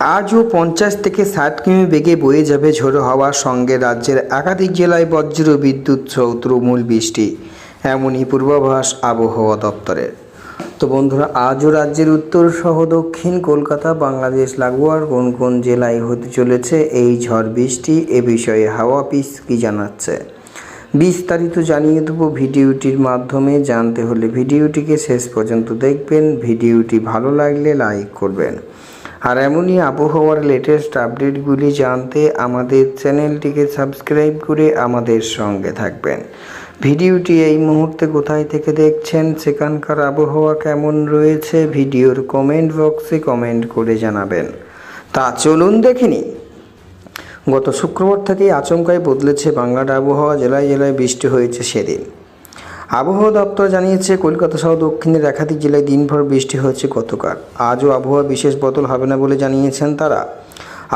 আজও পঞ্চাশ থেকে ষাট কিমি বেগে বয়ে যাবে ঝোড়ো হওয়ার সঙ্গে রাজ্যের একাধিক জেলায় বজ্র বিদ্যুৎ সহ তুমুল বৃষ্টি। এমনই পূর্বাভাস আবহাওয়া দপ্তরের। তো বন্ধুরা, আজও রাজ্যের উত্তর সহ দক্ষিণ কলকাতা, বাংলাদেশ লাগোয়ার কোন কোন জেলায় হতে চলেছে এই ঝড় বৃষ্টি, এ বিষয়ে হাওয়া পিস কি জানাচ্ছে? বিস্তারিত জানিয়ে দেবো ভিডিওটির মাধ্যমে। জানতে হলে ভিডিওটিকে শেষ পর্যন্ত দেখবেন। ভিডিওটি ভালো লাগলে লাইক করবেন। আর এমনই আবহাওয়ার লেটেস্ট আপডেটগুলি জানতে আমাদের চ্যানেলটিকে সাবস্ক্রাইব করে আমাদের সঙ্গে থাকবেন। ভিডিওটি এই মুহূর্তে কোথায় থেকে দেখছেন, সেখানকার আবহাওয়া কেমন রয়েছে, ভিডিওর কমেন্ট বক্সে কমেন্ট করে জানাবেন। তা চলুন দেখিনি গত শুক্রবার থেকেই আচমকাই বদলেছে বাংলার আবহাওয়া, জেলায় জেলায় বৃষ্টি হয়েছে সেদিন। আবহাওয়া দপ্তর জানিয়েছে, কলকাতা সহ দক্ষিণের একাধিক জেলায় দিনভর বৃষ্টি হয়েছে গতকাল। আজও আবহাওয়া বিশেষ বদল হবে না বলে জানিয়েছেন তারা।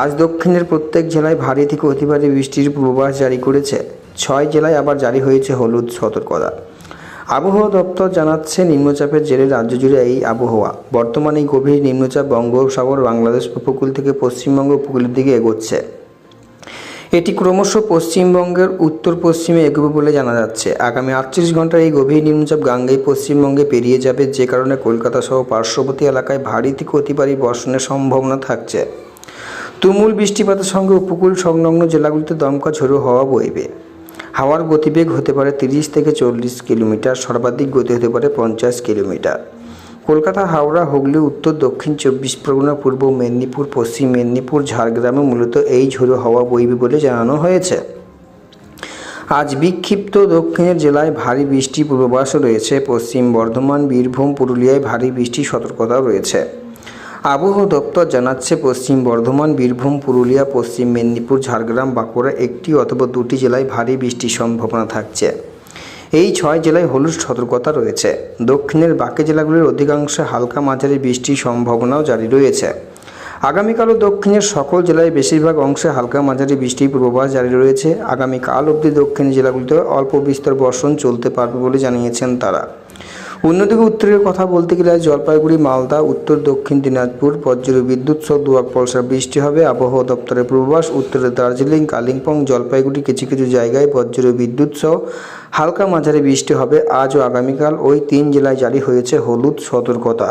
আজ দক্ষিণের প্রত্যেক জেলায় ভারী থেকে অতি ভারী বৃষ্টির পূর্বাভাস জারি করেছে। ছয় জেলায় আবার জারি হয়েছে হলুদ সতর্কতা। আবহাওয়া দপ্তর জানাচ্ছে, নিম্নচাপের জেরে রাজ্য জুড়ে এই আবহাওয়া। বর্তমানে এই গভীর নিম্নচাপ বঙ্গোপসাগর, বাংলাদেশ উপকূল থেকে পশ্চিমবঙ্গ উপকূলের দিকে এগোচ্ছে। এটি ক্রমশ পশ্চিমবঙ্গের উত্তর পশ্চিমে এগোবে বলে জানা যাচ্ছে। আগামী আটত্রিশ ঘণ্টার এই গভীর নিম্নচাপ গাঙ্গেয় পশ্চিমবঙ্গে পেরিয়ে যাবে, যে কারণে কলকাতা সহ পার্শ্ববর্তী এলাকায় ভারী থেকে অতি ভারী বর্ষণের সম্ভাবনা থাকছে। তুমুল বৃষ্টিপাতের সঙ্গে উপকূল সংলগ্ন জেলাগুলিতে দমকা ঝোড়ো হওয়া বইবে। হাওয়ার গতিবেগ হতে পারে তিরিশ থেকে চল্লিশ কিলোমিটার, সর্বাধিক গতি হতে পারে পঞ্চাশ কিলোমিটার। কলকাতা, হাওড়া, হুগলি, উত্তর, দক্ষিণ চব্বিশ পরগনা, পূর্ব মেদিনীপুর, পশ্চিম মেদিনীপুর, ঝাড়গ্রামে মূলত এই ঝোড়ো হাওয়া বইবে বলে জানানো হয়েছে। আজ বিক্ষিপ্ত দক্ষিণের জেলায় ভারী বৃষ্টি পূর্বাভাসও রয়েছে। পশ্চিম বর্ধমান, বীরভূম, পুরুলিয়ায় ভারী বৃষ্টির সতর্কতাও রয়েছে। আবহাওয়া দপ্তর জানাচ্ছে, পশ্চিম বর্ধমান, বীরভূম, পুরুলিয়া, পশ্চিম মেদিনীপুর, ঝাড়গ্রাম, বাঁকুড়া একটি অথবা দুটি জেলায় ভারী বৃষ্টির সম্ভাবনা থাকছে। এই ছয় জেলায় হলুদ সতর্কতা রয়েছে। দক্ষিণের বাকি জেলাগুলির অধিকাংশে হালকা মাঝারি বৃষ্টির সম্ভাবনাও জারি রয়েছে। আগামীকালও দক্ষিণের সকল জেলায় বেশিরভাগ অংশে হালকা মাঝারি বৃষ্টির পূর্বাভাস জারি রয়েছে। আগামীকাল অবধি দক্ষিণ জেলাগুলিতে অল্প বিস্তর বর্ষণ চলতে পারবে বলে জানিয়েছেন তারা। অন্যদিকে উত্তরের কথা বলতে গেলে জলপাইগুড়ি, মালদা, উত্তর, দক্ষিণ দিনাজপুর, বজ্র বিদ্যুৎ সহ দুয়াক পলসা বৃষ্টি হবে। আবহাওয়া দপ্তরের পূর্বাভাস, উত্তরে দার্জিলিং, কালিম্পং, জলপাইগুড়ি কিছু কিছু জায়গায় বজ্র বিদ্যুৎ সহ হালকা মাঝারি বৃষ্টি হবে। আজ ও আগামীকাল ওই তিন জেলায় জারি হয়েছে হলুদ সতর্কতা।